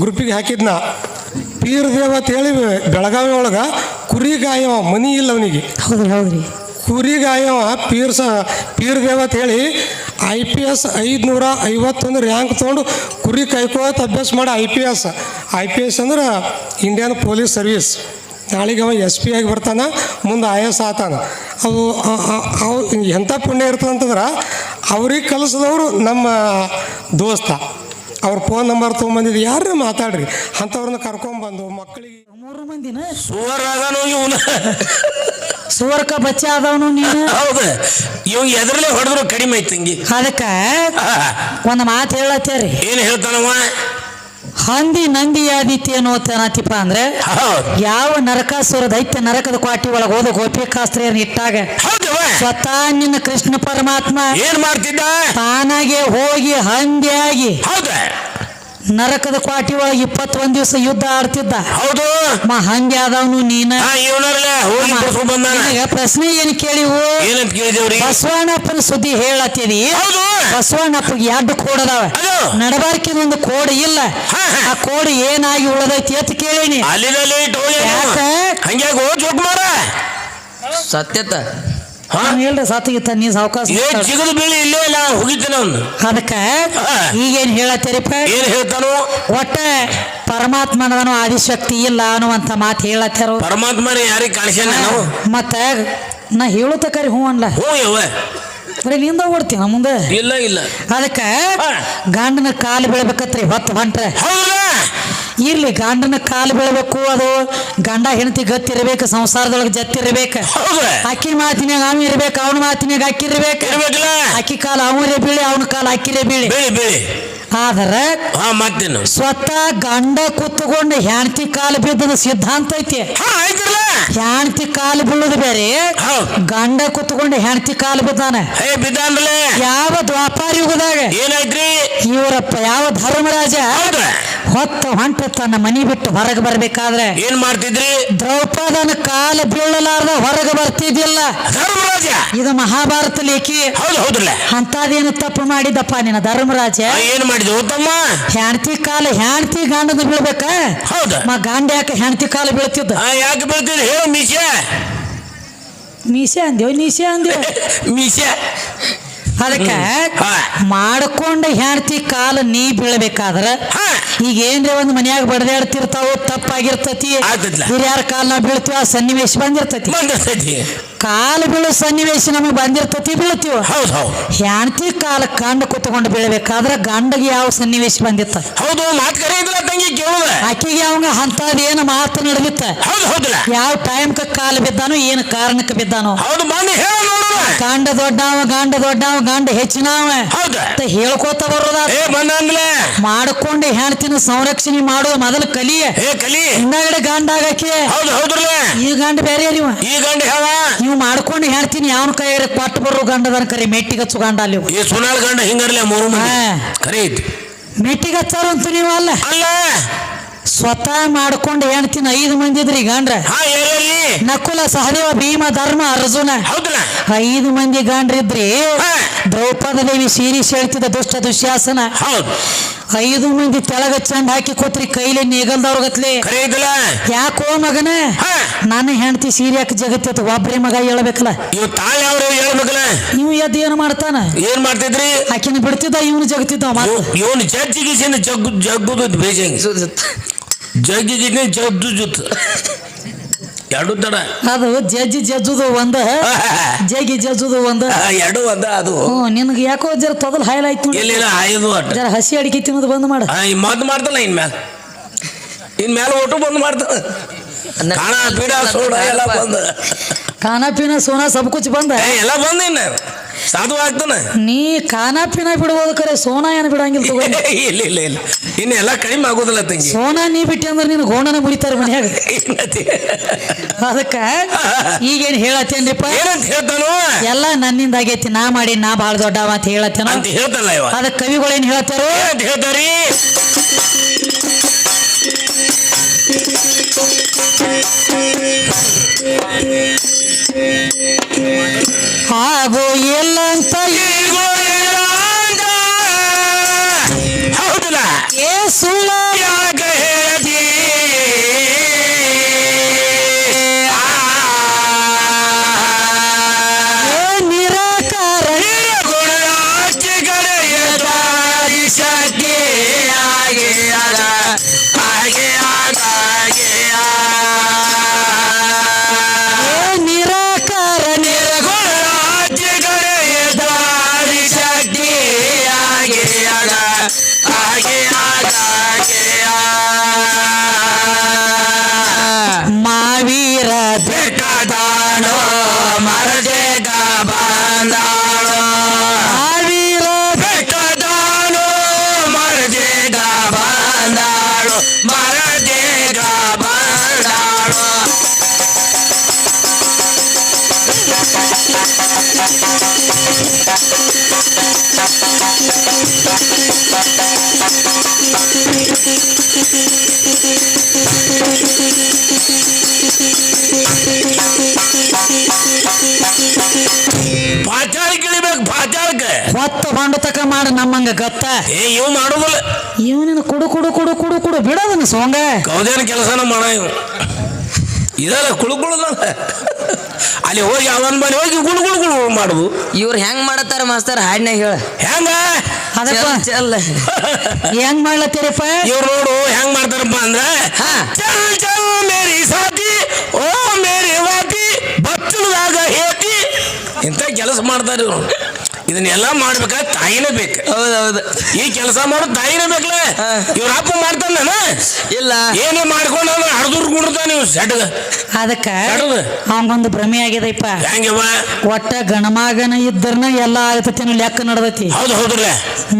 ಗ್ರೂಪಿಗೆ ಹಾಕಿದ್ನ. Peer ದೇವ ಅಂತೇಳಿ ಬೆಳಗಾವಿ ಒಳಗೆ ಕುರಿಗಾಯವ ಮನಿ ಇಲ್ಲ ಅವನಿಗೆ. ಹೌದ್ರಿ ಹೌದ್ರಿ. ಕುರಿಗಾಯವ ಪೀರ್ ಸ ಪೀರ್ ದೇವ ಅಂತೇಳಿ ಐ ಪಿ ಎಸ್ ಐದುನೂರ ಐವತ್ತೊಂದು ರ್ಯಾಂಕ್ ತೊಗೊಂಡು ಕುರಿ ಕೈಕೋತ ಅಭ್ಯಾಸ ಮಾಡಿ I P S I P S ಅಂದ್ರೆ ಇಂಡಿಯನ್ ಪೊಲೀಸ್ ಸರ್ವಿಸ್ ನಾಳೆಗೆ ಅವ ಎಸ್ ಪಿ ಆಗಿ ಬರ್ತಾನೆ ಮುಂದೆ ಐ ಎಸ್ ಆತಾನ. ಅದು ಅ- ಅ- ಅವು ಎಂಥ ಪುಣ್ಯ ಇರ್ತದಂತಂದ್ರೆ ಅವ್ರಿಗೆ ಕಲಿಸಿದವರು ನಮ್ಮ ದೋಸ್ತ. ಅವ್ರ ಫೋನ್ ನಂಬರ್ ತೊಗೊಂಬಂದಿದ್ದು ಯಾರ ಮಾತಾಡ್ರಿ? ಅಂಥವ್ರನ್ನ ಕರ್ಕೊಂಬಂದು ಮಕ್ಕಳಿಗೆ ಮೂರು ಮಂದಿನ? ಸುವರ್ ಅದಾನು ಇವನು. ಸುವರ್ಕ ಬಚ್ಚ ಆದವನು ನೀನು? ಹೌದು. ಇವ್ ಎದ್ರಲ್ಲೇ ಹೊಡೆದ್ರು ಕಡಿಮೆ ಐತಿ ತಂಗಿ ಅದಕ್ಕ ಒಂದು ಮಾತು ಹೇಳತ್ತೇರಿ. ಏನ್ ಹೇಳ್ತಾನವ? ಹಂದಿ ನಂದಿ ಆದಿತ್ಯ ಅನ್ನೋ ಏನತಿಪ್ಪ ಅಂದ್ರೆ ಯಾವ ನರಕಾಸುರ ದೈತ್ಯ ನರಕದ ಕ್ವಾಟಿ ಒಳಗೆ ಹೋದ ಗೋಪಿಕಾಸ್ತ್ರೀಯನ್ನ ಇಟ್ಟಾಗ ಸ್ವತಃ ನಿನ್ನ ಕೃಷ್ಣ ಪರಮಾತ್ಮ ಏನ್ ಮಾಡ್ತಿದ್ದ? ತಾನಾಗೆ ಹೋಗಿ ಹಂದಿಯಾಗಿ ಹೌದ. ನರಕದ ಕ್ವಾಟಿ ಒಳಗೆ ಇಪ್ಪತ್ತೊಂದ್ ದಿವಸ ಯುದ್ಧ ಆಡ್ತಿದ್ದ. ಹೌದು. ಮ ಹಂಗೆ ಆದವನು ನೀನ. ಪ್ರಶ್ನೆ ಏನ್ ಕೇಳಿವು? ಏನಂತ ಕೇಳಿದೇವ್ರಿ? ಬಸವಣ್ಣಪ್ಪನ ಸುದ್ದಿ ಹೇಳತ್ತೀರಿ? ಹೌದು. ಬಸವಣ್ಣಪ್ಪಗೆ ಎರಡು ಕೋಡ್ ಅದಾವ. ಅದು. ನಡಬಾರ್ಕಿನ ಒಂದು ಕೋಡ್ ಇಲ್ಲ. ಆ ಕೋಡ್ ಏನಾಗಿ ಉಳದೈತಿ ಅಂತ ಕೇಳಿನಿ. ಅಲ್ಲಿ ಹೋಗಿ ಸತ್ಯತ ಹೇಳ್ರಿ ಸಾತಿಗಿತ್ತ ನೀ ಸಾವಕಾಶ ಏ ಜಿಗದ ಬೀಳಿ ಇಲ್ಲೇ ಇಲ್ಲ ಹೋಗಿದ್ದೇನೆ ಅವ್ನು ಅದಕ್ಕ. ಈಗೇನ್ ಹೇಳತ್ತೀರಿಪ್ಪ ಏನ್ ಹೇಳ್ತಾನು? ಒಟ್ಟ ಪರಮಾತ್ಮನದನು ಆದಿಶಕ್ತಿ ಇಲ್ಲ ಅನ್ನುವಂತ ಮಾತು ಹೇಳತ್ತಾರ? ಪರಮಾತ್ಮ ಯಾರಿಗೆ ಕಾಣಿಸ್ಯಾನ ನಾವು? ಮತ್ತ ನಾ ಹೇಳುತ್ತ ಕರಿ ಹ್ಞೂ ಅನ್ಲ. ಹ್ಞೂ ಯವ್ವ. ಬರೀ ನಿಂದ ಓಡ್ತೀನ ಮುಂದೆ? ಇಲ್ಲ ಇಲ್ಲ. ಅದಕ್ಕ ಗಂಡನ ಕಾಲು ಬೆಳಿಬೇಕತ್ರಿ ಹೊತ್ತು ಹೊಂಟ್ರೆ. ಹೌದಾ? ಇರ್ಲಿ ಗಂಡನ ಕಾಲು ಬೀಳ್ಬೇಕು ಅದು. ಗಂಡ ಹೆಂಡತಿ ಗತ್ತಿರ್ಬೇಕು ಸಂಸಾರದೊಳಗೆ ಜತ್ತಿರ್ಬೇಕು. ಅಕ್ಕಿ ಮಾತಿನಾಗ ಅವ ಇರ್ಬೇಕು ಅವನ ಮಾತಿನಾಗ ಅಕ್ಕಿ ಇರ್ಬೇಕು. ಇರ್ಬೇಕಲ್ಲ. ಅಕ್ಕಿ ಕಾಲು ಅವರೇ ಬೀಳಿ ಅವನ ಕಾಲು ಅಕ್ಕಿರೇ ಬೀಳಿ. ಆದ್ರೆ ಸ್ವತಃ ಗಂಡ ಕೂತ್ಕೊಂಡು ಹೆಂಡತಿ ಕಾಲು ಬಿದ್ದದ ಸಿದ್ಧಾಂತ ಐತಿ. ಹೆಂಡತಿ ಕಾಲು ಬೀಳುದು ಬೇರೆ. ಗಂಡ ಕೂತ್ಕೊಂಡು ಹೆಂಡತಿ ಕಾಲು ಬಿದ್ದಾನೆ. ಯಾವ ದ್ವಾಪಾರ ಯುಗದಾಗ ಏನಾಯ್ತ್ರಿ? ಇವರಪ್ಪ ಯಾವ ಧರ್ಮರಾಜ ಹೊತ್ತ ಹೊಂಟ ತನ್ನ ಮನಿ ಬಿಟ್ಟು ಹೊರಗೆ ಬರ್ಬೇಕಾದ್ರೆ ಏನ್ ಮಾಡ್ತಿದ್ರಿ? ದ್ರೌಪದನ ಕಾಲ ಬೀಳಲಾರ್ದ ಹೊರಗೆ ಬರ್ತಿದ್ದಿಲ್ಲ ಧರ್ಮರಾಜ! ಇದು ಮಹಾಭಾರತ ಲೇಖಿ. ಹೌದು ಅಂತದೇನು ತಪ್ಪು ಮಾಡಿದಪ್ಪ ನಿನ್ನ ಧರ್ಮರಾಜ? ಏನ್ ಮಾಡಿದ್ವು ತಮ್ಮ? ಹೆಂಡತಿ ಕಾಲ ಹೆಂಡತಿ ಗಂಡನ ಬೀಳ್ಬೇಕ? ಹೌದು. ಮ ಗಂಡ ಯಾಕೆ ಹೆಂಡತಿ ಕಾಲ ಬೀಳ್ತಿದ್ದ? ಯಾಕೆ ಬೀಳ್ತಿದ್ರಿ ಹೇಳು ಮೀಶ. ಮೀಸೆ ಅಂದೇವ್ ನೀಸೆ ಅಂದೇವ್ ಮೀಶ. ಅದಕ್ಕೆ. ಮಾಡ್ಕೊಂಡ ಹೆಂಡತಿ ಕಾಲ ನೀ ಬೀಳ್ಬೇಕಾದ್ರ ಈಗ ಏನ್ರಿ ಒಂದ್ ಮನ್ಯಾಗ ಬಡದಾಡ್ತಿರ್ತಾವ ತಪ್ಪಾಗಿರ್ತತಿ. ಹಿರಿಯರ ಕಾಲ ನಾವು ಬೀಳ್ತೀವ ಆ ಸನ್ನಿವೇಶ ಬಂದಿರ್ತತಿ. ಕಾಲು ಬೀಳೋ ಸನ್ನಿವೇಶ ನಮಗೆ ಬಂದಿರ್ತತಿ ಬೀಳ್ತೀವ. ಹೌದು ಹೌದು. ಹೆಂಡತಿ ಕಾಲ ಕಂಡ ಕೂತ್ಕೊಂಡು ಬೀಳ್ಬೇಕಾದ್ರೆ ಗಂಡಗೆ ಯಾವ ಸನ್ನಿವೇಶ ಬಂದಿತ್ತ? ಹೌದು ಮಾತು ಕರೆ ಇದ್ರ ತಂಗಿ ಆಕಿಗೆ ಅವಂಗ ಅಂತದೇನು ಮಾತು ನಡೆದಿತ್ತ? ಹೌದು ಹೌದಲ್ಲ ಯಾವ ಟೈಮ್ಕ ಕಾಲು ಬಿದ್ದಾನೋ ಏನು ಕಾರಣಕ್ಕೆ ಬಿದ್ದಾನೋ? ಹೌದು ಬಂದು ಹೇಳ ನೋಡೋಣ ಗಂಡ ದೊಡ್ಡವ ಗಂಡ ದೊಡ್ಡವ ಗಂಡ ಹೆಚ್ಚಿನವ. ಹೌದ. ಹೇಳ್ಕೋತ ಬರೋದ. ಏ ಬಂದ ಮಾಡ್ಕೊಂಡು ಹೆಣ್ತಿನ ಸಂರಕ್ಷಣೆ ಮಾಡೋದು ಮೊದಲು ಕಲಿಯ. ಏ ಕಲಿ. ಹಿಂದಾಗಡೆ ಗಂಡ ಆಗಕ್ಕೆ ಹೌದು ಹೌದ್ರಲ್ಲ. ಈ ಗಂಡ ಬೇರೆ ಇವ ಈ ಗಂಡ ಹೇಳ. ನೀವು ಮಾಡ್ಕೊಂಡು ಹೇಳ್ತೀನಿ ಯಾವ ಕೈ ಕೊಟ್ಟು ಬರೋ ಗಂಡದನ ಕರಿ ಮೆಟ್ಟಿಗಚ್ಚು ಗಂಡ ಅಲ್ಲಿ ಈ ಗಂಡ ಹಿಂಗರ್ಲೆ ಮೂರು. ಕರೆ ಮೆಟ್ಟಿಗಚ್ಚಾರು ಅಂತ ನೀವು ಅಲ್ಲ? ಅಲ್ಲ. ಸ್ವತಃ ಮಾಡ್ಕೊಂಡು ಹೇಳ್ತೀನಿ ಐದು ಮಂದಿ ಇದ್ರಿ ಗಂಡ್ರ. ನಕುಲ ಸಹದೇವ ಭೀಮ ಧರ್ಮ ಅರ್ಜುನ. ಐದು ಮಂದಿ ಗಂಡ್ರಿದ್ರಿ. ದ್ರೌಪದ ದೇವಿ ಸೀರಿ ಹೇಳ್ತಿದ್ದ ದುಷ್ಟ ದುಶ್ಯಾಸನ. ಹೌದು. ಐದು ಮಂದಿ ತೆಳಗ ಚಂದ ಹಾಕಿ ಕೂತ್ರಿ ಕೈಲಿ ನೇಗಲ್ದವ್ರಗತ್ಲೆ ಯಾಕೋ ಮಗನ? ನನ್ನ ಹೆಂಡತಿ ಸೀರೆ ಹಾಕಿ ಜಗತ್ತೈತ ಒಬ್ಬರೇ ಮಗ ಹೇಳ್ಬೇಕಲ್ಲ. ಇವ್ ತಾಳ ಅವ್ರು ಹೇಳ್ಬೇಕಲ್ಲ? ನೀವು ಎದ್ದು ಏನು ಮಾಡ್ತಾನ? ಏನ್ ಮಾಡ್ತಿದ್ರಿ? ಆಕಿನ ಬಿಡ್ತಿದ್ದ ಇವನು ಜಗತ್ತಿದ್ದ ಜಗ್ಗಿ ಇವನು ಜಜ್ಜಿಗಿಸಿನ ಜಗ್ಗು ಜಗ್ಗುದು ಬೇಜಂಗ್? ಜಗ್ಗಿಗಿನ ಜಗ್ದು ಜುತ್? ಎರಡು ತಡ ಅದು ಜಜ್ಜಿ ಜಜ್ಜುದು ಒಂದ ಜಗಿ ಜಜ್ಜುದು ಒಂದ. ಎರಡು ಒಂದ ಅದು. ನಿನಗೆ ಯಾಕೋ ಜರ ತೊದಲ್ ಹಾಯ್ಲಾಯ್ತು ಆಯ್ತು ಎಲ್ಲಿಲ್ಲ ಐದು ಅಟ್ ಜರ ಹಸಿ ಅಡಿಕೆ ತಿನ್ನೋದು ಬಂದ್ ಮಾಡ. ಈ ಮದ್ದು ಮಾಡ್ತಾನ ಇನ್ ಮ್ಯಾಲ. ಇನ್ ಮ್ಯಾಲ ಒಟ್ಟು ಬಂದ್ ಮಾಡ್ತಾನ. ಕಾಣ ಪೀಡ ಸೋಡ ಎಲ್ಲ ಬಂದ. ಖಾನಾ ಪೀನಾ ಸೋನಾ ಸಬ್ ಕುಚ್ ಬಂದ. ಎಲ್ಲ ಬಂದ ಇನ್ನ. ಸಾಧು ಆಗ್ತಾನ ನೀ ಖಾನಾ ಪಿನ ಬಿಡ್ಬೋದು ಕರೆ ಸೋನಾ ಏನು ಬಿಡಂಗಿಲ್ಲ ತಗೋ. ಇಲ್ಲ ಇಲ್ಲ ಇಲ್ಲ. ಇನ್ನು ಎಲ್ಲ ಕಡಿಮೆ ಆಗೋದಿಲ್ಲ ತಂಗಿ. ಸೋನಾ ನೀ ಬಿಟ್ಟಿ ಅಂದ್ರೆ ನಿನ್ ಗೋಣನ ಮುಡಿತಾರ ಮನ್ಯಾಗ. ಅದಕ್ಕೆ ಈಗೇನು ಹೇಳತ್ತೇನ್ರಿಪ್ಪ? ಏನಂತ ಹೇಳ್ತಾನು? ಎಲ್ಲ ನನ್ನಿಂದ ಆಗೈತಿ ನಾ ಮಾಡಿ ನಾ ಭಾಳ ದೊಡ್ಡವ ಅಂತ ಹೇಳತ್ತೇನ? ಅಂತ ಹೇಳ್ತಲ್ಲ ಇವ. ಅದಕ್ಕೆ ಕವಿಗಳೇನು ಹೇಳ್ತಾರೋ? ಅಂತ ಹೇಳ್ತಾರಿ? Thank ಅಂತ ಹೌದಲ್ಲ ಪಾಚಾಳಕ್ಕೆ ಇಳಿಬೇಕು ಪಾಚಾಳಕ್ಕೆ ಹೊತ್ತ ಹೊಂಡ ತಕ ಮಾಡಿ ನಮ್ಮಂಗ ಗತ್ತ ಏ ಇವ್ ಮಾಡುದಿಲ್ಲ ಇವನಿನ ಕುಡು ಕುಡು ಕುಡು ಕುಡು ಕುಡು ಬಿಡೋದನ್ನ ಸೋಂಗ ಕೌದೇನ ಕೆಲಸನ ಮಾಡ ಇವ್ ಇದಲ್ಲ ಕುಳು ಕುಳುದಲ್ಲ ಅಲ್ಲಿ ಹೋಗಿ ಅವನ ಮನೆ ಹೋಗಿ ಗುಳು ಗುಳು ಗುಳು ಮಾಡುದು. ಇವ್ರು ಹೆಂಗ್ ಮಾಡತ್ತಾರ ಮಾಸ್ತರ್ ಹಾಡ್ನಾಗ ಹೇಳ. ಹೆಂಗ? ಚಲ್ ಹೆಂಗ್ ಮಾಡ್ಲತ್ತೀರಪ್ಪ? ಇವ್ರು ನೋಡು ಹೆಂಗ್ ಮಾಡ್ತಾರಪ್ಪ ಅಂದ್ರ. ಚಲ್ ಚಲ್ ಮೇರಿ ಸಾತಿ ಓ ಮೇರಿ ವಾತಿ ಬಚ್ಚಲದಾಗ ಹೇತಿ ಇಂಥ ಕೆಲಸ ಮಾಡ್ತಾರೆ ಇವ್ರು. ಇದನ್ನೆಲ್ಲ ಮಾಡ್ಬೇಕ ತಾಯಿನೇ ಬೇಕು. ಹೌದೌದು. ಈ ಕೆಲಸ ಮಾಡೋ ತಾಯಿನೇ ಬೇಕಲ್ಲ. ಇವ್ರ ಅಪ್ಪ ಮಾಡ್ತಾನ ಇಲ್ಲ. ಏನೇ ಮಾಡ್ಕೊಂಡು ಅವ್ನು ಹಡ್ದೂರ್ ಕುಂಡ್ತಾನ ನೀವು? ಸೆಡ್ಗ ಅದಕ್ಕ. ಅವಂಗೊಂದು ಭ್ರಮೆ ಆಗ್ಯದಪ್ಪ. ಹೆಂಗವ ಒಟ್ಟ ಗಣಮಾಗನ ಇದ್ರನ ಎಲ್ಲ ಆಗತೈತಿ ಅನ್ನೋ ಲೆಕ್ಕ ನಡ್ದೈತಿ. ಹೌದು ಹೌದ್ರಲ್ಲ.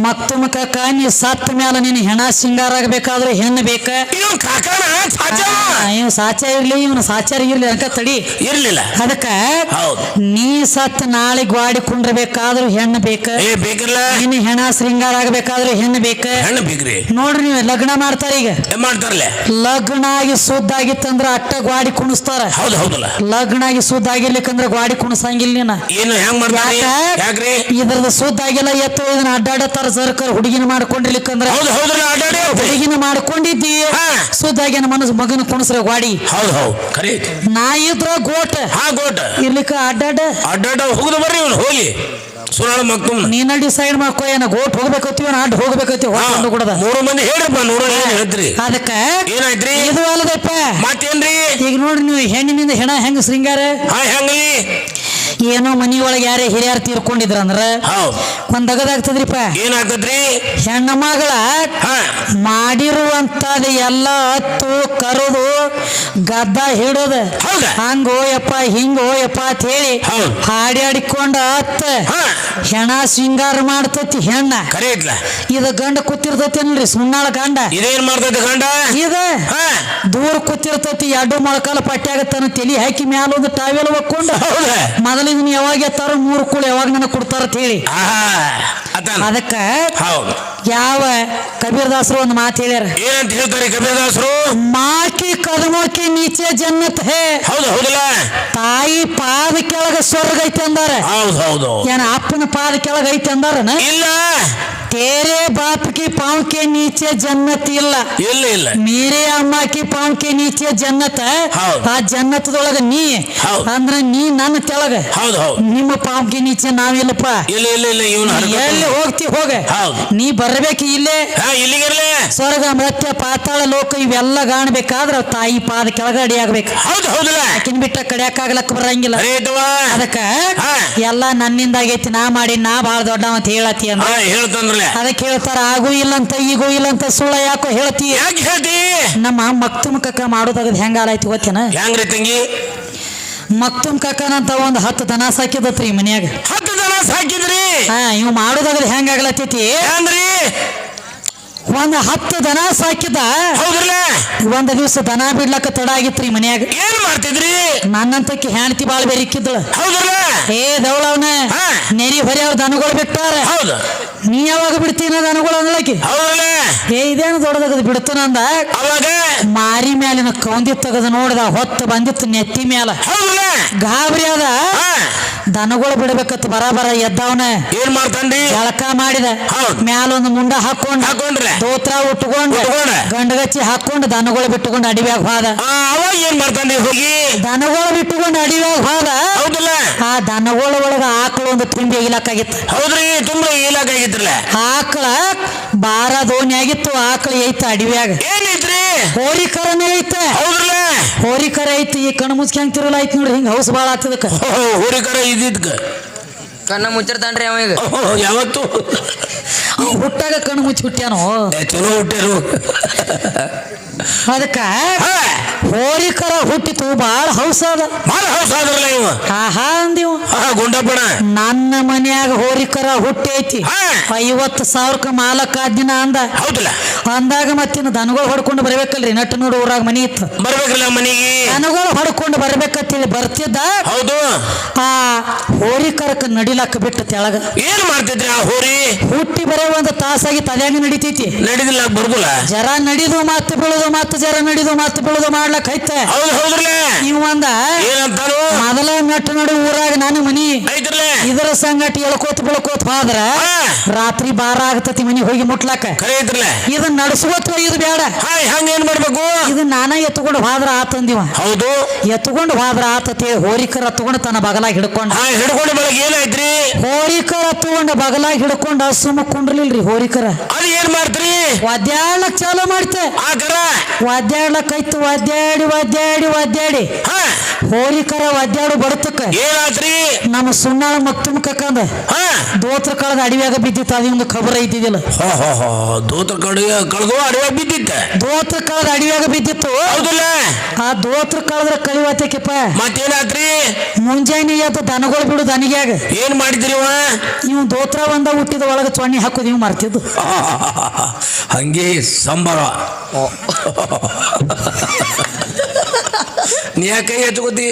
ಮಕ್ತು ಮಕ್ಕ ನೀ ಸತ್ತ ಮ್ಯಾಲ ನೀನು ಹೆಣ ಸಿಂಗಾರ ಆಗಬೇಕಾದ್ರೆ ಹೆಣ್ಣು ಬೇಕ? ಇವ್ ಸಾಚವ. ಇವ್ ಸಾಚ ಇರ್ಲಿ ಇವನು ಸಾಚಾರ ಇರ್ಲಿ ಅನ್ಕ ತಡಿ. ಇರ್ಲಿಲ್ಲ. ಅದಕ್ಕ. ನೀ ಸತ್ ನಾಳೆ ಗ್ವಾಡಿ ಕುಂಡ್ರಬೇಕಾದ್ರೂ ಹೆಣ್ಣು ಬೇಕ? ಏ ಬೇಕಿಲ್ಲ. ನೀನು ಹೆಣ ಶೃಂಗಾರ ಆಗಬೇಕಾದ್ರೆ ಹೆಣ್ಣು ಬೇಕ? ಹೆಣ್ಣು ಬೇಕ್ರಿ. ನೋಡ್ರಿ ನೀವು ಲಗ್ನ ಮಾಡ್ತಾರ ಈಗ. ಏನ್ ಮಾಡ್ತಾರಲ್ಲ? ಲಗ್ನ ಆಗಿ ಸುದ್ದ ಆಗಿತ್ತಂದ್ರ ಅಟ್ಟ ಗ್ವಾಡಿ ಕುಣಿಸ್ತಾರ. ಹೌದು ಹೌದಲ್ಲ. ಲಗ್ನ ಆಗಿ ಸುದ್ದ ಆಗಿರ್ಲಿಕ್ಕಂದ್ರ ಗ್ವಾಡಿ ಕುಣಿಸಂಗಿಲ್ಲ ನೀನ. ಏನು ಹೆಂಗ್ ಮಾಡ್ತಾರಿ ಯಾಕ? ಯಾಕ್ರಿ? ಇದ್ರದ್ದು ಸುದ್ದ ಆಗಿಲ್ಲ ಎತ್ತು ಇದನ್ನ ಅಡ್ಡಾಡತ್ತಾರ ಸರ್ಕಾರ ಹುಡುಗಿನ ಮಾಡ್ಕೊಂಡಿರ್ಲಿಕ್ಕಂದ್ರ. ಹೌದು ಅಡ್ಡಾಡಿ. ಹುಡುಗಿನ ಮಾಡ್ಕೊಂಡಿದ್ದಿ. ಶುದ್ಧ ಸುದ್ದಾಗಿನ ಮನಸ್ಸು ಮಗನ ಕುಣಿಸ್ರ ಗ್ವಾಡಿ? ಹೌದು ಹೌದು. ಖರೀ. ನಾ ಇದ್ರ ಗೋಟ್. ಹಾ ಗೋಟ್. ಇರ್ಲಿಕ್ಕ ಅಡ್ಡಾಡ. ಅಡ್ಡಾಡ ಹೋಗುದು ಬರ್ರಿ ಇವ್ನು ಹೋಗಿ. ಸುರಾಳ ಮಕ್ತುಮ್ ನೀನ ಡಿಸೈಡ್ ಮಾಡ್ಕೋ ಏನ ಗೋಟ್ ಹೋಗ್ಬೇಕತ್ತೀವ ಅಡ್ಡ ಹೋಗ್ಬೇಕತ್ತೀವ ಹೊತ್ತು ಕೂಡ ಮೂರು ಮಂದಿ ಹೇಳ್ರಪ್ಪ ನೂರ ಏನ್ ಹೇಳ್ತೀರಿ. ಅದಕ್ಕ ಏನಾಯ್ತ್ರಿ? ಇದು ಅಲ್ಲದಪ್ಪ. ಮತ್ತೇನ್ರಿ? ಈಗ ನೋಡ್ರಿ ನೀವು ಹೆಣ್ಣಿನಿಂದ ಹೆಣ ಹೆಂಗ ಶೃಂಗಾರ ಹಾ ಹೆಂಗ್ರಿ? ಏನೋ ಮನಿಯೊಳಗೆ ಯಾರೇ ಹಿರಿಯರು ತೀರ್ಕೊಂಡಿದ್ರ ಅಂದ್ರ ಒಂದ್ ಅಗದಾಗ್ತದ್ರಿಪ್ಪ. ಏನಾಗ್ತದ್ರಿ? ಹೆಣ್ಣ ಮಗಳ ಮಾಡಿರುವಂತದ ಎಲ್ಲ ಹತ್ತು ಕರುದು ಗದ್ದ ಹಿಡೋದು? ಹಂಗೋ ಯಪ್ಪ ಹಿಂಗೋ ಯಪ್ಪ ಅಂತ ಹೇಳಿ. ಹಾಡಿ ಆಡಿಕೊಂಡ ಹತ್ತ ಹೆಣ ಸಿಂಗಾರ ಮಾಡ್ತತಿ ಹೆಣ್ಣ. ಇದ ಗಂಡ ಕೂತಿರ್ತತಿ ಅನ್ರಿ ಸುಣ್ಣಾಳ ಗಂಡ. ಇದೇನ್ ಮಾಡ್ತೈತೆ ಗಂಡ? ಇದ ದೂರ ಕೂತಿರ್ತತಿ ಎರಡು ಮೊಳಕಾಲ ಪಟ್ಟ್ಯಾಗ ತನ್ನ ತಲೆ ಹಾಕಿ ಮ್ಯಾಲ ಒಂದು ಟಾವೆಲ್ ಒಕ್ಕೊಂಡು ಮೊದಲಿನ ಯಾವಾಗ ಎತ್ತಾರ ಮೂರು ಕೂಳು ಯಾವಾಗ ನನಗೆ ಕೊಡ್ತಾರ ಅಂತ ಹೇಳಿ ಅದಕ್ಕ ಹೌದು. ಯಾವ ಕಬೀರದಾಸರು ಒಂದು ಮಾತು ಹೇಳ್ಯಾರ? ಏನಂತ ಹೇಳ್ತಾರೆ ಕಬೀರದಾಸರು? ಮಾಕಿ ಕದಮೋಕಿ ನೀಚೆ ಜನ್ನತ್ ಹೇ. ಹೌದು ಹೌದಲ್ಲ? ತಾಯಿ ಪಾದ ಕೆಳಗ ಸ್ವರ್ಗ ಐತೆ ಅಂದಾರ. ಹೌದು ಹೌದು. ಏನ ಅಪ್ಪನ ಪಾದ ಕೆಳಗ ಐತೆ ಅಂದಾರನ? ಇಲ್ಲ. ತೇರೆ ಬಾಪ್ಕಿ ಪಾವ್ಕೆ ನೀಚೆ ಜನ್ನತ್ ಇಲ್ಲ. ಇಲ್ಲ ಇಲ್ಲ. ಮೇರೆ ಅಮ್ಮ ಕಿ ಪಾವ್ ಕೆ ನೀಚೆ ಜನ್ನತ ಹೌದು. ಆ ಜನ್ನತದೊಳಗ ನೀ. ಹೌದು. ಅಂದ್ರ ನೀ ನನ್ನ ಕೆಳಗ ಹೌದು ಹೌದು. ನಿಮ್ಮ ಪಾವ್ಕೆ ನೀಚೆ ನಾವಿಲ್ಲಪ್ಪ. ಇಲ್ಲ ಇಲ್ಲ ಇಲ್ಲ. ಇವನು ಎಲ್ಲಿ ಹೋಗ್ತಿ ಹೋಗ. ಹೌದು. ನೀ ಬರ್ಬೇಕು ಇಲ್ಲೇ. ಹಾ ಇಲ್ಲಿಗಿರ್ಲಿ ಸ್ವರ್ಗ ಮೃತ್ಯ ಪಾತಾಳ ಲೋಕ ಇವೆಲ್ಲ ಕಾಣ್ಬೇಕಾದ್ರ ತಾಯಿ ಪಾದ ಕೆಳಗ ಅಡಿ ಆಗ್ಬೇಕು. ಹೌದು ಹೌದಲ್ಲ. ಆಕಿನ ಬಿಟ್ಟ ಕಡಿಯಾಕಾಗ್ಲಕ್ಕ ಬರಂಗಿಲ್ಲ. ಅರೇಟವಾ ಅದಕ್ಕ ಹಾ. ಎಲ್ಲ ನನ್ನಿಂದ ಆಗೈತಿ ನಾ ಮಾಡಿ ನಾ ಬಾಳ ದೊಡ್ಡವ ಅಂತ ಹೇಳತಿ ಅಂದ್ರೆ. ಹಾ ಹೇಳ್ತಂದ್ರಲ್ಲ. ಅದಕ್ಕೆ ಹೇಳ್ತಾರ ಆಗೂ ಇಲ್ಲಂತ ಈಗೂ ಇಲ್ಲಂತ ಸುಳ್ಳ ಯಾಕೋ ಹೇಳ್ತಿ? ಯಾಕೆ ಹೇಳ್ತಿ? ನಮ್ಮ ಮಕ್ತು ಮುಖಕ್ಕ ಮಾಡೋದಾಗದ್ ಹೆಂಗಾಲಾಯ್ತು ಗೊತ್ತೇನ? ಹೆಂಗ್ರಿ ತಂಗಿ? ಮಕ್ತುಮ್ ಕಕ್ಕನಂತ ಒಂದ್ ಹತ್ತು ದನ ಸಾಕಿದ್ರಿ ಮನ್ಯಾಗ. ಹತ್ತು ದನ ಸಾಕಿದ್ರಿ? ಹಾ ಇವ್ ಮಾಡೋದಾದ್ರೆ ಹೆಂಗ ಆಗ್ಲತ್ತೈತಿ? ಅಂದ್ರಿ ಒಂದ್ ಹತ್ತು ದನ ಸಾಕಿದ ಹೌದ್ರಲ್ಲ? ಒಂದ್ ದಿವ್ಸ ದನ ಬಿಡ್ಲಕ್ಕ ತಡ ಆಗಿತ್ರಿ ಮನ್ಯಾಗ. ಏನ್ ಮಾಡ್ತಿದ್ರಿ? ನನ್ನಂತಕ್ಕೆ ಹೆಂಡತಿ ಬಾಳ್ ಬೆರಿಕಿದ್ಳು. ಹೌದ್ರಲ್ಲ? ಏ ದೌಳವನ ಹಾ. ನೆರಿ ಹೊರಿ ಅವ್ರ ದನಗಳು ಬಿಟ್ಟಾರ. ಹೌದು. ನೀ ಯಾವಾಗ ಬಿಡ್ತೀನ ದನಗಳು ಅಂದ್ಲಕಿ ಹೌದಲ್ಲ. ಏ ಇದೇನು ದೊಡ್ಡದಾಗದು ಬಿಡ್ತಾನಂದ ಅವಾಗ? ಮಾರಿ ಮ್ಯಾಲಿನ ಕೌಂದಿ ತೆಗೆದು ನೋಡ್ದ ಹೊತ್ತು ಬಂದಿತ್ತು ನೆತ್ತಿ ಮ್ಯಾಲ. ಹೌದಲ್ಲ. ಗಾಬರಿ ಅದ. ದನಗಳು ಬಿಡ್ಬೇಕತ್ ಬರಾಬರ ಎದ್ದವನ. ಏನ್ ಮಾಡ್ತಾನ್ರಿ ಜಳಕ ಮಾಡಿದ. ಮ್ಯಾಲೊಂದು ಮುಂಡ ಹಾಕೊಂಡ್. ಹಾಕೊಂಡ್ರೆ? ದೋತ್ರ ಉಟ್ಕೊಂಡ್. ಗಂಡಗಚ್ಚಿ ಹಾಕೊಂಡು ದನಗಳು ಬಿಟ್ಟುಕೊಂಡು ಅಡಿವ್ಯಾಗ ಹೋದ. ಅವಾಗ ಏನ್ ಮಾಡ್ತಾನ್ರಿ ಹೋಗಿ? ದನಗಳು ಬಿಟ್ಟುಕೊಂಡು ಅಡಿವ್ಯಾಗ ಹೋದ. ಹೌದಲ್ಲ. ಆ ದನಗಳ ಒಳಗ ಆಕಳು ಒಂದು ತುಂಬಿ ಇಲಾಕಾಗಿತ್ತು ಹೌದ್ರಿ ತುಂಬಾ ಇಲಾಖಾಗಿತ್ರಲ್ಲ ಆಕಳ ಬಾರ ದೋಣಿ ಆಗಿತ್ತು ಆಕಳ ಐತ ಅಡಿವ್ಯಾಗ. ಹೋರಿ ಹೋರಿಕರನೇ ಐತ. ಹೌದ್ರಲ್ಲ ಐತಿ ಈ ಕಣ್ಣು ಮುಚ್ಕೆ ಹೆಂಗ್ ತಿರುಲ ಐತಿ ನೋಡ್ರಿ ಹಿಂಗ ಹೌಸ್ ಬಾಳ ಆಗ್ತದಕ್ಕ ಹೋರಿಕರ ಇದ್ದಿದ್ಕ. ಕಣ್ಣ ಮುಚ್ಚಿರ್ತಾನ್ರಿ ಅವ ಈಗ. ಯಾವತ್ತು? ಹುಟ್ಟಾಗ ಕಣ್ಣು ಮುಚ್ಚಿ ಹುಟ್ಟ್ಯಾನು? ಏ, ಚಲೋ ಹುಟ್ಟಿರು ಅದಕ್ಕ ಹಾ! ಹೋರಿಕರ ಹುಟ್ಟಿತು ಬಾಳ ಹೌಸ್ ಅದ. ಭಾಳ ಹೌಸ್ ಆದ್ರಲ್ಲ ಇವ. ಆಹಾ ಅಂದಿವು. ಹಾ ಗುಂಡಪ್ಪಣ ನನ್ನ ಮನ್ಯಾಗ ಹೋರಿಕರ ಹುಟ್ಟೈತಿ. ಹಾ. ಐವತ್ತು ಸಾವಿರಕ್ಕ ಮಾಲಕ ದಿನ ಅಂದ. ಹೌದಲ್ಲ. ಅಂದಾಗ ಮತ್ತಿನ್ನು ದನಗಳು ಹೊಡ್ಕೊಂಡು ಬರ್ಬೇಕಲ್ರಿ. ನಟ್ಟು ನೋಡು ಊರಾಗ ಮನಿ ಇತ್ತು. ಬರ್ಬೇಕಲ್ಲ ಮನೆಗೆ? ದನಗಳು ಹೊಡ್ಕೊಂಡು ಬರ್ಬೇಕಂತೇಳಿ ಬರ್ತಿದ್ದ. ಹೌದು. ಆ ನಡಿಲಾಕ ಬಿಟ್ಟ ತೆಳಗ ಏನ್ ಮಾಡ್ತಿದ್ರಿ ಆ ಹೋರಿ? ಹುಟ್ಟಿ ಬರೇ ಒಂದು ತಾಸಾಗಿ ತಲೆಯಾಗ ನಡಿತೈತಿ. ನಡಿದಿಲ್ಲ ಬರ್ಬಲ್ಲ ಜರ ನಡಿದು ಮತ್ತೆ ಬೀಳುದು ಮತ್ತೆ ಜರ ನಡಿದು ಮತ್ತೆ ಬೀಳುದು ಮಾಡ್ಲಕ್ ಐತೆ. ಹೌದು ಹೌದ್ರಲ್ಲ. ಒಂದ ಏನಂತಾನು? ಮೊದಲ ಮೆಟ್ಟ ನಡು ಊರಾಗ ನಾನು ಮನಿ. ಐತ್ರಲ್ಲ ಇದರ ಸಂಗಟಿ ಎಳ್ಕೋತ ಬಿಳ್ಕೋತ ಹೋದ್ರ ರಾತ್ರಿ ಬಾರ ಆಗತತಿ ಮನಿ ಹೋಗಿ ಮುಟ್ಲಾಕ ಕರೆ ಐತ್ರಲ್ಲ ಇದನ್ನ ನಡ್ಸ್ಕೋತ ಇದು ಬೇಡ ಹಾಯ್ ಹಂಗ ಏನ್ ಮಾಡ್ಬೇಕು? ಇದು ನಾನ ಎತ್ಕೊಂಡು ಹೋದ್ರ ಆತಂದಿವ. ಹೌದು. ಎತ್ಕೊಂಡು ಹೋದ್ರ ಆತತಿ ಹೋರಿಕರ ತಗೊಂಡು ತನ್ನ ಬಗಲಾಗ ಹಿಡ್ಕೊಂಡು. ಹಾ ಹಿಡ್ಕೊಂಡು ಬೆಳಗ್ಗೆ ಏನಾಯ್ತ್ರಿ ಹೋರಿಕರ ತಗೊಂಡ ಬಗಲಾಗಿ ಹಿಡ್ಕೊಂಡ ಸುಮ್ಮ ಕುಂಡ್ರಲಿಲ್ರಿ ಹೋರಿಕರ. ಅದು ಏನ್ ಮಾಡ್ತ್ರಿ? ವಾದ್ಯಾಡ್ಲಕ್ ಚಾಲು ಮಾಡ್ತೆ. ಆ ಕರ? ಒದ್ಯಾಡ್ಲಕ್ ವಾದ್ಯಾಡಿ ವಾದ್ಯಾಡಿ ವಾದ್ಯಾಡಿ. ಹಾ. ಹೋರಿಕರ ವಾದ್ಯಾಡು ಬಡತಕ್ಕ. ಏನಾದ್ರಿ ನಮ್ಮ ಸುಣ್ಣಾಳ ಮಕ್ತುಮ್ ಕಕ್ಕಂದ ಹಾ. ದೋತ್ರ ಕಳೆದ ಅಡಿವ್ಯಾಗ ಬಿದ್ದಿತ್ತು ಅದೊಂದು ಖಬರ ಐತಿದಿಲ್ಲ. ದೋತ್ರ ಕಡೆಯ ಕಳೆದು ಅಡವೆ ಬಿದ್ದಿತ್ತ? ದೋತ್ರ ಕಳೆದ ಅಡಿವ್ಯಾಗ ಬಿದ್ದಿತ್ತು. ಹೌದಲ್ಲ. ಆ ದೋತ್ರ ಕಳೆದ್ರ ಕಳಿವತ್ತಕ್ಕಿಪ್ಪ ಮತ್ತೇನಾದ್ರಿ ಮುಂಜಾನೆ ಎದ್ದು ದನಗಳು ಬಿಡು ದನಿಗ್ಯಾಗ ಏನ್ ಮಾಡಿದ್ರಿ ಅವ ನೀವು ದೋತ್ರ ಒಂದ ಹುಟ್ಟಿದ ಒಳಗೆ ಚೊಣ್ಣಿ ಹಾಕೋದು ನೀವು ಮಾರ್ತಿದ್ದು. ಹಂಗೆ ಸಂಬರ. ನೀ ಯಾಕೆ ಹಚ್ಕೋತಿ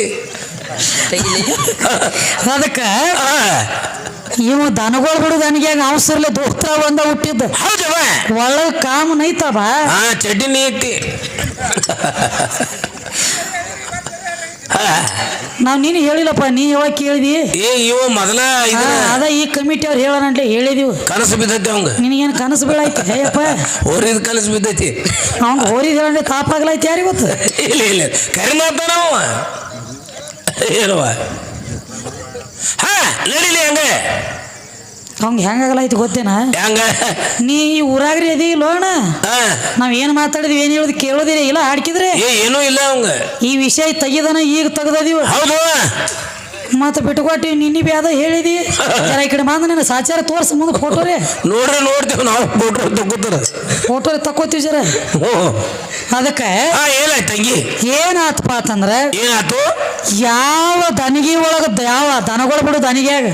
ಅದಕ್ಕ ಇವ ದನಗಳು ಬಿಡು ದನಿಗ್ಯಾಗ ಅವಸರ್ಲೆ ದೋತ್ರ ಒಂದ ಹುಟ್ಟಿದ್ದ ಹೌದವ ಒಳಗ ಕಾಮನ್ ಐತವ. ಚಡ್ಡಿನಿ ಚಡ್ಡಿ ನೀ ಐತಿ. ನಾವ್ ನೀನು ಹೇಳಿಲ್ಲಪ್ಪ ನೀ ಯಾವಾಗ ಕೇಳಿದಿ? ಏ ಇವ ಮೊದಲ ಇದನ್ನ ಅದ ಈ ಕಮಿಟಿ ಅವ್ರು ಹೇಳೋಣಂಟ್ಲೆ ಹೇಳಿದೀವಿ ಕನಸು ಬಿದ್ದೈತಿ ಅವಂಗ. ನಿನಗೇನು ಕನಸು ಬೀಳಾಯ್ತು? ಹೇಯಪ್ಪ. ಹೋರಿದ ಕನಸು ಬಿದ್ದೈತಿ. ಅವ್ನು ಹೋರಿದ ಹೇಳಂದ್ರೆ ತಾಪಾಗ್ಲೈತಿ ಯಾರಿಗೆ ಗೊತ್ತು? ಇಲ್ಲ ಇಲ್ಲ. ಕರೆ ಮಾಡ್ತಾನ ಅವ. ಏನವ ಹಾ ನಡೀಲಿ ಹಂಗ. ಅವ್ನಿಗೆ ಹೆಂಗಾಗಲೈತಿ ಗೊತ್ತೇನ? ಹಂಗ? ನೀ ಈ ಊರಾಗ್ರಿ ಅದಿ ಲೋಣ. ನಾವ್ ಏನ್ ಮಾತಾಡಿದ್ವಿ ಏನ್ ಹೇಳುದು ಕೇಳೋದಿರಿ ಇಲ್ಲ ಹಾಡ್ಕಿದ್ರೆ? ಏ ಏನೂ ಇಲ್ಲ ಅವಂಗ. ಈ ವಿಷಯ ತೆಗೆದನ ಈಗ ತೆಗ್ದದೀವ. ಹೌದು. ಮತ್ತೆ ಬಿಟ್ಟುಕೊಟ್ಟಿ ನಿನ್ನೆ ಬ್ಯಾದ ಹೇಳಿದಿ. ಜರ ಈ ಕಡೆ ಬಂದ ನನ್ನ ಸಾಚಾರ ತೋರ್ಸ ಮುಂದೆ ಫೋಟೋ ರೀ. ನೋಡ್ರಿ ನೋಡ್ತೀವಿ ನಾವು ಫೋಟೋ ತಗೋತಾರ ಫೋಟೋ ತಕ್ಕೋತೀವಿ ಜರ. ಅದಕ್ಕೆ ಹಾ ಏನಾಯ್ತು ತಂಗಿ? ಏನಾತಪ್ಪ ಅಂತಂದ್ರೆ ಏನಾಯ್ತು? ಯಾವ ದನಿಗೆ ಒಳಗ ಯಾವ ದನಗಳು ಬಿಡು ದನಿಗ್ಯಾಗ.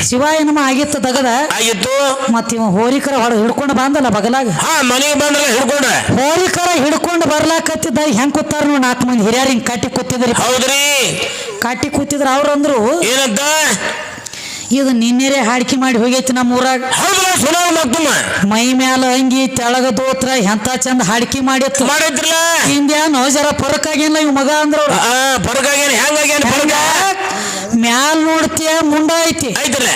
ಹೌದಲ್ಲ ಏನಮ್ಮ ಆಗಿತ್ತು ತಗದ. ಆಗಿತ್ತು. ಮತ್ತ ಇವ ಹೋರಿಕರ ಹೊಡ ಹಿಡ್ಕೊಂಡು ಬಂದಲ್ಲ ಬಗಲಾಗ. ಹಾ ಮನೆಗೆ ಬಂದಲ್ಲ ಹಿಡ್ಕೊಂಡ್ರ ಹೋರಿಕರ ಹಿಡ್ಕೊಂಡು ಬರ್ಲಾಕತ್ತಿದ್ದ ಹೆಂಗ್ ಕೂತಾರ ನೋಡ್ ನಾಲ್ಕು ಮಂದಿ ಹಿರಿಯರ್ ಹಿಂಗ್ ಕಟ್ಟಿ ಕೂತಿದ್ರಿ. ಹೌದ್ರಿ. ಕಟ್ಟಿ ಕೂತಿದ್ರ ಅವ್ರಂದ್ರು ಏನಂತ? ಇದು ನಿನ್ನೆರೆ ಹಾಡಿಕೆ ಮಾಡಿ ಹೋಗೈತಿ ನಮ್ಮ ಊರಾಗ. ಮೈ ಮ್ಯಾಲ ಅಂಗಿ ತೆಳಗ ದೋತ್ರ ಎಂತ ಚಂದ ಹಾಡಿಕೆ ಮಾಡಿತ್ತು. ಮಾಡಿದ್ರಲ್ಲ? ಹಿಂದ್ಯಾನೋ ಜರ ಆಗಿಲ್ಲ ಇವ್ ಮಗ ಅಂದ್ರ ಪರಕಾಗೇನು ಹೆಂಗಾಗೇನು ಮ್ಯಾಲ್ ನೋಡ್ತೀಯ ಮುಂಡ ಐತಿ? ಐತ್ರಲ್ಲ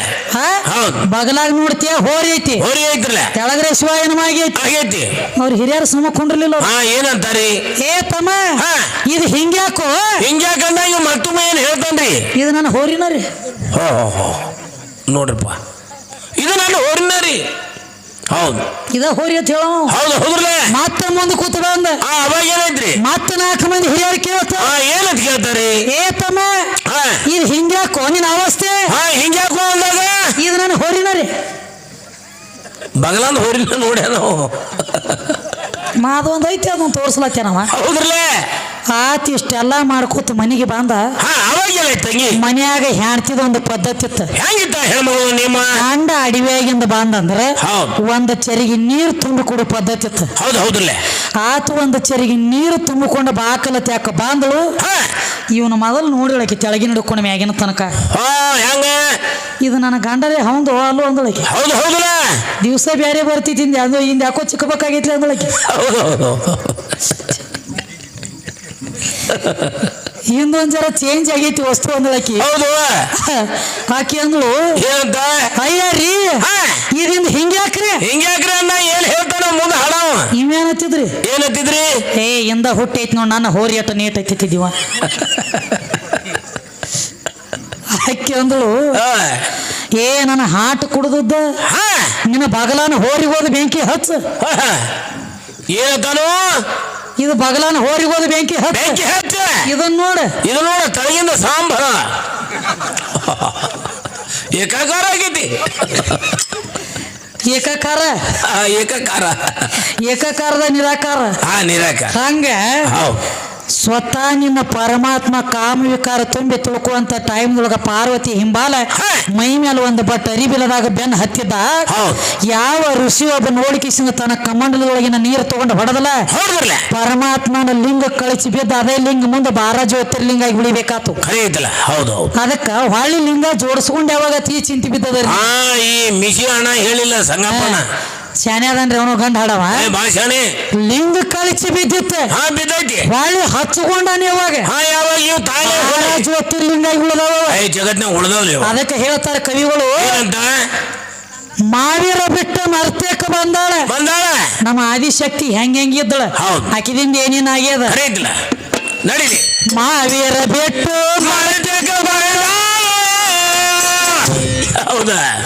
ಹೌದು. ಬಗಲಾಗ ನೋಡ್ತೀಯ ಹೋರಿ ಐತಿ? ಹೋರಿ ಐತ್ರಲ್ಲ ಕೆಳಗ್ರೆ ಶಿವಾಯನಮ ಐತಿ? ಆಗೈತಿ ಅವ್ರ ಹಿರಿಯರ ಸುಮ್ಮ ಕುಂಡ್ರಲಿಲ್ಲ ಅವ್ರು. ಹಾ ಏನಂತಾರಿ? ಏ ತಮ್ಮ ಹಾ. ಇದು ಹಿಂಗ್ಯಾಕೋ? ಹಿಂಗ್ಯಾಕಂದ ಇವ್ ಮತ್ತೊಮ್ಮೆ ಏನ್ ಹೇಳ್ತಾನ್ರಿ? ಇದು ನನ್ನ ಹೋರಿನ ರೀ. ಹೋ ಹೋ ಹೋ. ನೋಡ್ರಪ್ಪ. ಇದು ನನ್ನ ಹೋರಿನ ರೀ. ಹೌದು. ಇದ ಹೋರಿ ಅಂತ ಹೇಳೋ ಹೌದು ಹೌದ್ರಲ್ಲ? ಮತ್ತೆ ಮುಂದೆ ಕೂತ ಬಂದ. ಆ ಅವಾಗ ಏನೈತ್ರಿ ಮತ್ತೆ ನಾಲ್ಕು ಮಂದಿ ಹಿರಿಯರು ಕೇಳ್ತ. ಏನಂತ ಕೇಳ್ತಾರೆ ಏ ತಮ್ಮ ಇದು ಹಿಂಗ್ಯಾಕೋ ನಿನ್ನ ಅವಸ್ಥೆ? ಹಿಂಗ್ಯಾಕೋ ಅಂದಾಗ? ಇದು ನನ್ನ ಹೋರಿನ ರೀ. ಬಗಲಾಂದ ಹೋರಿನ ನೋಡ್ಯ ನಾವು. ಮಾದ ಒಂದ್ ಐತಿ ಅದನ್ನ ತೋರ್ಸ್ಲತ್ತೇನವ ಹೌದ್ರಲ್ಲ? ಆತ ಇಷ್ಟೆಲ್ಲ ಮಾಡ್ಕೋತ ಮನೆಗೆ ಬಂದ. ಮನ್ಯಾಗ ಹೆಣ್ತಿದ ಒಂದು ಪದ್ಧತಿ ಇತ್ತು. ಹೆಂಗಿತ್ತ ಹೆಣ್ಮಗಳು ನಿಮ್ಮ? ಗಂಡ ಅಡಿವ್ಯಾಗಿಂದ ಬಂದಂದ್ರೆ ಹೌದು. ಒಂದು ಚರಿಗೆ ನೀರು ತುಂಬಿ ಕೊಡೋ ಪದ್ಧತಿ ಇತ್ತು. ಹೌದು ಆತ ಒಂದು ಚರಿಗೆ ನೀರು ತುಂಬಿಕೊಂಡು ಬಾಕಲ ತ್ಯಾಕ ಬಾಂದಳು ಇವನ ಇವನು ಮೊದಲು ನೋಡಿಳಕಿ ತೆಳಗಿನ ಹಿಡ್ಕೊಂಡು ಮ್ಯಾಗಿನ ತನಕ. ಇದು ನನ್ನ ಗಂಡರೇ ಹೌದು ಅಲ್ಲೋ ಅಂದಳಕಿ ಹೌದು ಹೌದಲ್ಲ. ದಿವಸ ಬೇರೆ ಬರ್ತಿದ್ದಿಂದ ಅದು ಹಿಂದೆ ಯಾಕೋ ಚಿಕ್ಕಬೇಕಾಗೈತಿ ಅಂದಳಕಿ ಹಿಂದೊಂದ್ ಜರ ಚೇಂಜ್ ಆಗೈತಿ ವಸ್ತು ಅಂದಳಕಿ ಹೌದು. ಆಕಿ ಅಂದಳು ಏನಂತ? ಅಯ್ಯ ರೀ ಹಾ. ಇದರಿಂದ ಹಿಂಗ್ಯಾಕ್ರಿ ಹಿಂಗ್ಯಾಕ್ರಿ ಅಣ್ಣ? ಏನ್ ಹೇಳ್ತಾನ ಮುಂದೆ ಹತ್ತಿದ್ರಿ? ಇವೇನತ್ತಿದ್ರಿ ಏನತ್ತಿದ್ರಿ ಏ ಇಂದ ಹುಟ್ಟೈತಿ ನೋಡ್ ನನ್ನ ಹೋರಿ ಅಟ ನೀಟ್ ಐತಿದ್ದಿವ ಆಕಿ ಅಂದಳು ಹಾ. ಏ ನನ್ನ ಹಾಟ್ ಕುಡ್ದದ್ದ ಹಾ. ನಿನ್ನ ಬಗಲಾನ ಹೋರಿ ಹೋದ ಬೆಂಕಿ ಹಚ್ಚ. ಏನಂತಾನು ಇದು ಬಗಲಾನ ಹೋರಿಗೋದು ಬೆಂಕಿ ಹಚ್ಚ. ಬೆಂಕಿ ಹಚ್ಚ. ಇದನ್ನ ನೋಡ. ಇದು ನೋಡ ತಳಗಿಂದ ಸಾಂಬಾರ. ಏಕಾಕಾರ ಆಗೈತಿ. ಏಕಾಕಾರ? ಏಕಕಾರ. ಏಕಕಾರದ ನಿರಾಕಾರ. ಹಾ ನಿರಾಕಾರ. ಹಂಗ? ಸ್ವತಃ ನಿನ್ನ ಪರಮಾತ್ಮ ಕಾಮ ವಿಕಾರ ತುಂಬಿ ತಿಳ್ಕುವಂತ ಟೈಮ್ದೊಳಗ ಪಾರ್ವತಿ ಹಿಂಬಾಲ. ಮೈ ಮೇಲೆ ಒಂದು ಬಟ್ ಅರಿಬಿಲದಾಗ ಬೆನ್ ಹತ್ತಿದ್ದ. ಯಾವ ಋಷಿ ಒಬ್ಬ ನೋಡಿಕಿಸಿದ ತನ್ನ ಕಮಂಡಲದೊಳಗಿನ ನೀರು ತಗೊಂಡು ಹೊಡೆದಲ್ಲ? ಪರಮಾತ್ಮನ ಲಿಂಗ ಕಳಿಸಿ ಬಿದ್ದ ಅದೇ ಲಿಂಗ ಮುಂದೆ ಬಾರ ಜ್ಯೋತಿರ್ಲಿಂಗ ಆಗಿ ಉಳಿಬೇಕಾತು. ಹೌದು ಅದಕ್ಕ ಹೊಳ್ಳಿ ಲಿಂಗ ಜೋಡಿಸ್ಕೊಂಡು ಯಾವಾಗ ತೀ ಚಿಂತಿ ಬಿದ್ದದ ಈ ಹೇಳಿಲ್ಲ ಸಂಗಪ್ಪನ ಶಾನೆ ಅದನ್ರಿ ಅವನು ಗಂಡ ಹಾಡವ? ಏ, ಬಾಳ್ ಲಿಂಗ ಕಳಿಸಿ ಬಿದ್ದಿತ್ತು. ಹಾ ಬಿದ್ದೈತಿ. ಹೊಳ್ಳಿ ಹಚ್ಕೊಂಡಾನ ಯಾವಾಗ ಹಾ ಯಾವಾಗ ಇವ್ ತಾಯಿ ಆರ ಜ್ಯೋತಿರ್ಲಿಂಗ ಉಳಿದವ. ಏ ಜಗತ್ನಾಗ ಉಳ್ದವ್ಲಿ ಇವ. ಅದಕ್ಕೆ ಹೇಳ್ತಾರೆ ಕವಿಗಳು. ಏನಂತ? ಮಾವೀರ ಬಿಟ್ಟ ಮರ್ತೇಕ ಬಂದಾಳೆ. ಬಂದಾಳ? ನಮ್ಮ ಆದಿಶಕ್ತಿ ಹೆಂಗ್ ಇದ್ದಳು? ಹೌದು. ಆಕಿದಿಂದ ಏನೇನ್ ಆಗ್ಯದ? ಕರೀತಿಲ್ಲ ನಡೀಲಿ. ಮಾವೀರ ಬಿಟ್ಟು ಮರದಕ್ಕೆ ಬಂದಾಳ. ಹೌದಾ?